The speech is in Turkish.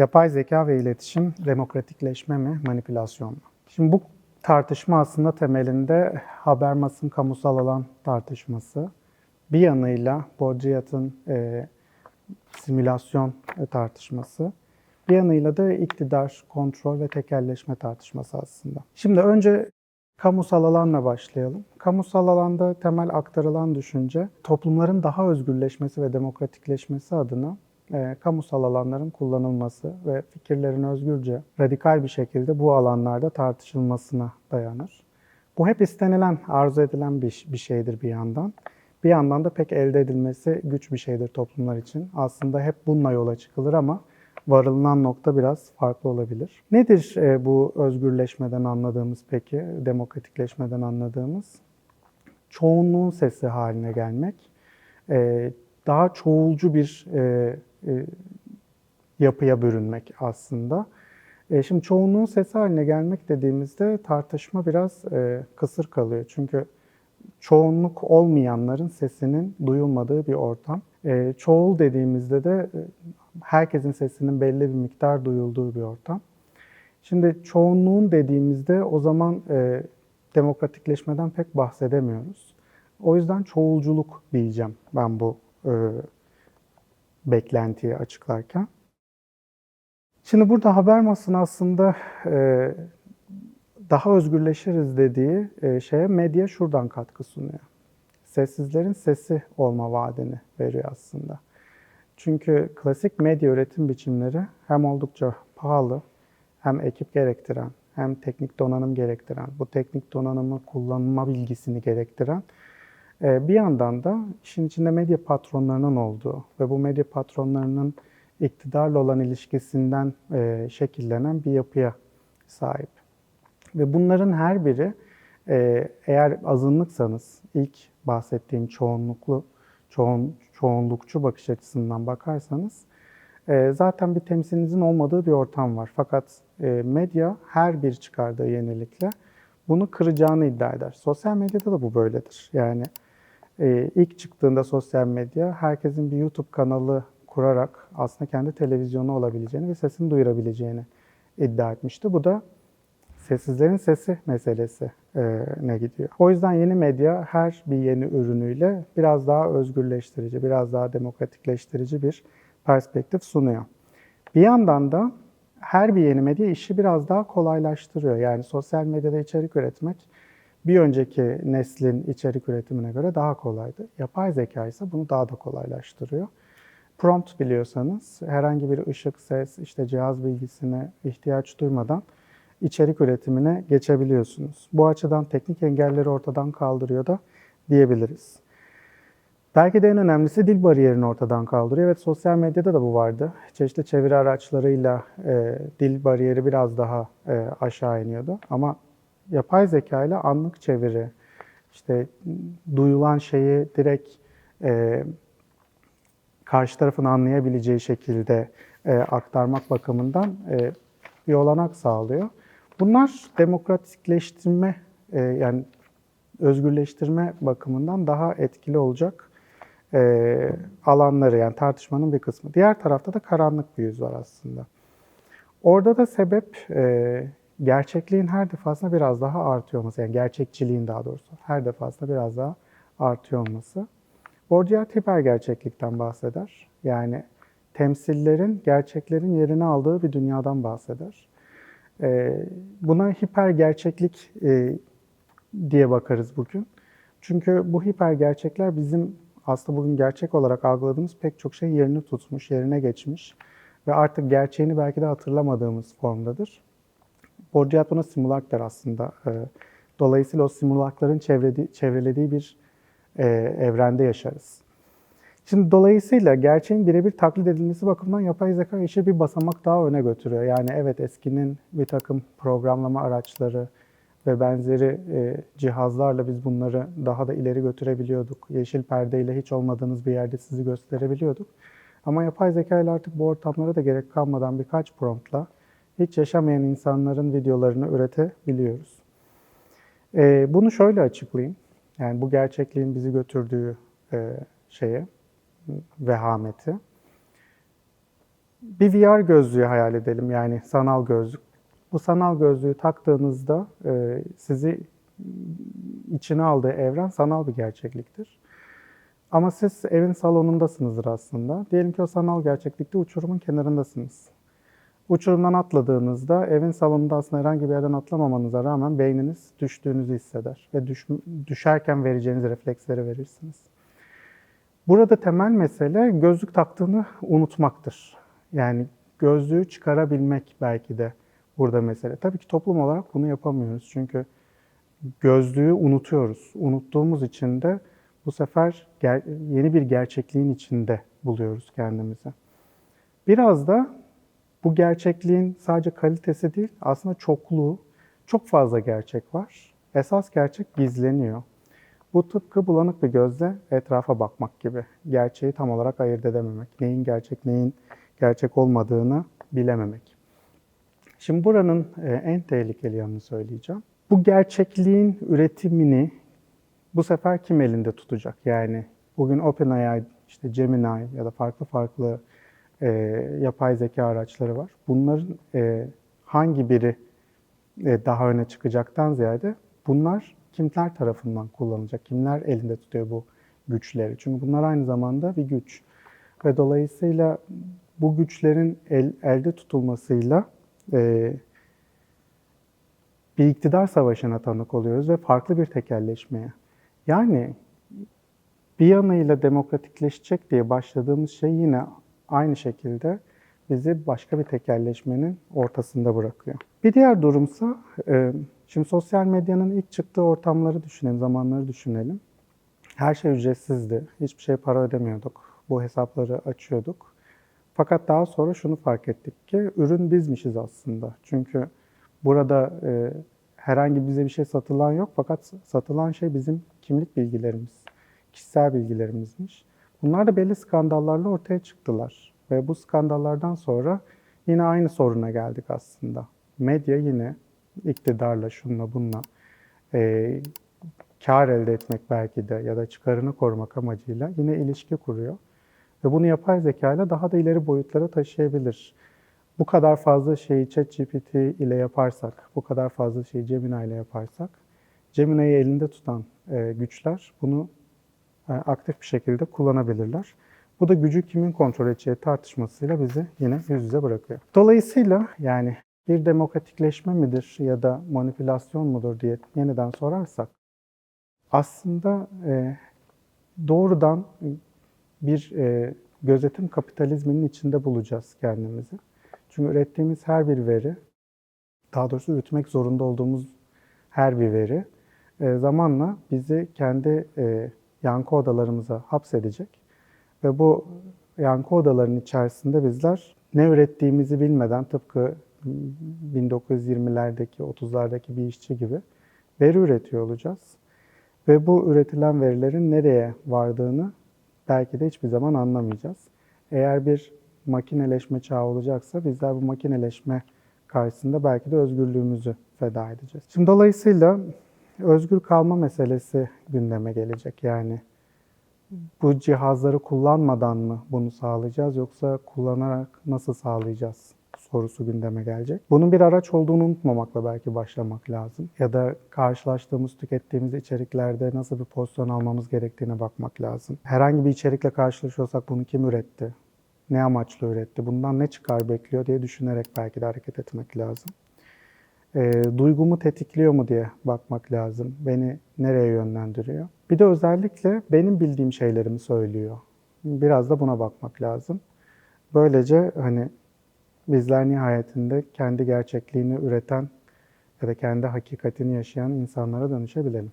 Yapay zeka ve iletişim demokratikleşme mi, manipülasyon mu? Şimdi bu tartışma aslında temelinde Habermas'ın kamusal alan tartışması. Bir yanıyla Baudrillard'ın e, simülasyon e, tartışması. Bir yanıyla da iktidar, kontrol ve tekelleşme tartışması aslında. Şimdi önce kamusal alanla başlayalım. Kamusal alanda temel aktarılan düşünce toplumların daha özgürleşmesi ve demokratikleşmesi adına e, kamusal alanların kullanılması ve fikirlerin özgürce, radikal bir şekilde bu alanlarda tartışılmasına dayanır. Bu hep istenilen, arzu edilen bir, bir şeydir bir yandan. Bir yandan da pek elde edilmesi güç bir şeydir toplumlar için. Aslında hep bununla yola çıkılır ama varılınan nokta biraz farklı olabilir. Nedir e, bu özgürleşmeden anladığımız peki, demokratikleşmeden anladığımız? Çoğunluğun sesi haline gelmek, e, daha çoğulcu bir e, yapıya bürünmek aslında. E, şimdi çoğunluğun sesi haline gelmek dediğimizde tartışma biraz e, kısır kalıyor. Çünkü çoğunluk olmayanların sesinin duyulmadığı bir ortam. Çoğul dediğimizde de herkesin sesinin belli bir miktar duyulduğu bir ortam. Şimdi çoğunluğun dediğimizde o zaman demokratikleşmeden pek bahsedemiyoruz. O yüzden çoğulculuk diyeceğim ben bu beklentiyi açıklarken. Şimdi burada Habermas'ın aslında e, daha özgürleşiriz dediği e, şeye medya şuradan katkı sunuyor. Sessizlerin sesi olma vaadini veriyor aslında. Çünkü klasik medya üretim biçimleri hem oldukça pahalı, hem ekip gerektiren, hem teknik donanım gerektiren, bu teknik donanımı kullanma bilgisini gerektiren bir yandan da işin içinde medya patronlarının olduğu ve bu medya patronlarının iktidarla olan ilişkisinden e, şekillenen bir yapıya sahip. Ve bunların her biri e, eğer azınlıksanız ilk bahsettiğim çoğunluklu, çoğun, çoğunlukçu bakış açısından bakarsanız zaten bir temsilinizin olmadığı bir ortam var. Fakat medya her bir çıkardığı yenilikle bunu kıracağını iddia eder. Sosyal medyada da bu böyledir. Yani ee, ilk çıktığında sosyal medya herkesin bir YouTube kanalı kurarak aslında kendi televizyonu olabileceğini ve sesini duyurabileceğini iddia etmişti. Bu da sessizlerin sesi meselesi e, ne gidiyor. O yüzden yeni medya her bir yeni ürünüyle biraz daha özgürleştirici, biraz daha demokratikleştirici bir perspektif sunuyor. Bir yandan da her bir yeni medya işi biraz daha kolaylaştırıyor. Yani sosyal medyada içerik üretmek bir önceki neslin içerik üretimine göre daha kolaydı. Yapay zeka ise bunu daha da kolaylaştırıyor. Prompt biliyorsanız herhangi bir ışık, ses, işte cihaz bilgisine ihtiyaç duymadan içerik üretimine geçebiliyorsunuz. Bu açıdan teknik engelleri ortadan kaldırıyor da diyebiliriz. Belki de en önemlisi dil bariyerini ortadan kaldırıyor. Evet sosyal medyada da bu vardı. Çeşitli çeviri araçlarıyla e, dil bariyeri biraz daha e, aşağı iniyordu. Ama yapay zeka ile anlık çeviri, işte duyulan şeyi direkt e, karşı tarafın anlayabileceği şekilde e, aktarmak bakımından e, bir olanak sağlıyor. Bunlar demokratikleştirme e, yani özgürleştirme bakımından daha etkili olacak e, alanları yani tartışmanın bir kısmı. Diğer tarafta da karanlık bir yüz var aslında. Orada da sebep e, gerçekliğin her defasında biraz daha artıyor olması, yani gerçekçiliğin daha doğrusu her defasında biraz daha artıyor olması. Baudrillard hiper gerçeklikten bahseder. Yani temsillerin, gerçeklerin yerini aldığı bir dünyadan bahseder. Ee, buna hiper gerçeklik e, diye bakarız bugün. Çünkü bu hiper gerçekler bizim aslında bugün gerçek olarak algıladığımız pek çok şey yerini tutmuş, yerine geçmiş ve artık gerçeğini belki de hatırlamadığımız formdadır. Baudrillard buna simulak der aslında. Ee, dolayısıyla o simulakların çevrelediği bir e, evrende yaşarız. Şimdi dolayısıyla gerçeğin birebir taklit edilmesi bakımından yapay zeka işi bir basamak daha öne götürüyor. Yani evet eskinin bir takım programlama araçları ve benzeri e, cihazlarla biz bunları daha da ileri götürebiliyorduk. Yeşil perdeyle hiç olmadığınız bir yerde sizi gösterebiliyorduk. Ama yapay zeka ile artık bu ortamlara da gerek kalmadan birkaç promptla hiç yaşamayan insanların videolarını üretebiliyoruz. E, bunu şöyle açıklayayım. Yani bu gerçekliğin bizi götürdüğü e, şeye, vehameti. Bir VR gözlüğü hayal edelim yani sanal gözlük. Bu sanal gözlüğü taktığınızda e, sizi içine aldığı evren sanal bir gerçekliktir. Ama siz evin salonundasınızdır aslında. Diyelim ki o sanal gerçeklikte uçurumun kenarındasınız. Uçurumdan atladığınızda evin salonunda aslında herhangi bir yerden atlamamanıza rağmen beyniniz düştüğünüzü hisseder ve düş, düşerken vereceğiniz refleksleri verirsiniz. Burada temel mesele gözlük taktığını unutmaktır. Yani gözlüğü çıkarabilmek belki de burada mesele. Tabii ki toplum olarak bunu yapamıyoruz çünkü gözlüğü unutuyoruz. Unuttuğumuz için de bu sefer yeni bir gerçekliğin içinde buluyoruz kendimizi. Biraz da bu gerçekliğin sadece kalitesi değil, aslında çokluğu, çok fazla gerçek var. Esas gerçek gizleniyor. Bu tıpkı bulanık bir gözle etrafa bakmak gibi. Gerçeği tam olarak ayırt edememek. Neyin gerçek, neyin gerçek olmadığını bilememek. Şimdi buranın e, en tehlikeli yanını söyleyeceğim. Bu gerçekliğin üretimini bu sefer kim elinde tutacak? Yani bugün OpenAI, işte Gemini ya da farklı farklı e, yapay zeka araçları var. Bunların e, hangi biri e, daha öne çıkacaktan ziyade bunlar kimler tarafından kullanılacak? Kimler elinde tutuyor bu güçleri? Çünkü bunlar aynı zamanda bir güç. Ve dolayısıyla bu güçlerin el, elde tutulmasıyla e, bir iktidar savaşına tanık oluyoruz ve farklı bir tekelleşmeye. Yani bir yanıyla demokratikleşecek diye başladığımız şey yine aynı şekilde bizi başka bir tekelleşmenin ortasında bırakıyor. Bir diğer durumsa, e, şimdi sosyal medyanın ilk çıktığı ortamları düşünelim, zamanları düşünelim. Her şey ücretsizdi, hiçbir şey para ödemiyorduk, bu hesapları açıyorduk. Fakat daha sonra şunu fark ettik ki ürün bizmişiz aslında. Çünkü burada e, herhangi bize bir şey satılan yok fakat satılan şey bizim kimlik bilgilerimiz, kişisel bilgilerimizmiş. Bunlar da belli skandallarla ortaya çıktılar. Ve bu skandallardan sonra yine aynı soruna geldik aslında. Medya yine iktidarla, şunla bununla e, kar elde etmek belki de ya da çıkarını korumak amacıyla yine ilişki kuruyor. Ve bunu yapay zeka ile daha da ileri boyutlara taşıyabilir. Bu kadar fazla şeyi ChatGPT ile yaparsak, bu kadar fazla şeyi Gemini ile yaparsak, Gemini'yi elinde tutan e, güçler bunu aktif bir şekilde kullanabilirler. Bu da gücü kimin kontrol edeceği tartışmasıyla bizi yine yüz yüze bırakıyor. Dolayısıyla yani bir demokratikleşme midir ya da manipülasyon mudur diye yeniden sorarsak aslında e, doğrudan bir e, gözetim kapitalizminin içinde bulacağız kendimizi. Çünkü ürettiğimiz her bir veri, daha doğrusu üretmek zorunda olduğumuz her bir veri e, zamanla bizi kendi e, yankı odalarımıza hapsedecek ve bu yankı odalarının içerisinde bizler ne ürettiğimizi bilmeden tıpkı 1920'lerdeki, 30'lardaki bir işçi gibi veri üretiyor olacağız. Ve bu üretilen verilerin nereye vardığını belki de hiçbir zaman anlamayacağız. Eğer bir makineleşme çağı olacaksa bizler bu makineleşme karşısında belki de özgürlüğümüzü feda edeceğiz. Şimdi dolayısıyla özgür kalma meselesi gündeme gelecek. Yani bu cihazları kullanmadan mı bunu sağlayacağız yoksa kullanarak nasıl sağlayacağız sorusu gündeme gelecek. Bunun bir araç olduğunu unutmamakla belki başlamak lazım. Ya da karşılaştığımız, tükettiğimiz içeriklerde nasıl bir pozisyon almamız gerektiğine bakmak lazım. Herhangi bir içerikle karşılaşıyorsak bunu kim üretti? Ne amaçla üretti? Bundan ne çıkar bekliyor diye düşünerek belki de hareket etmek lazım. E, duygumu tetikliyor mu diye bakmak lazım. Beni nereye yönlendiriyor? Bir de özellikle benim bildiğim şeylerimi söylüyor. Biraz da buna bakmak lazım. Böylece hani bizler nihayetinde kendi gerçekliğini üreten ya da kendi hakikatini yaşayan insanlara dönüşebilelim.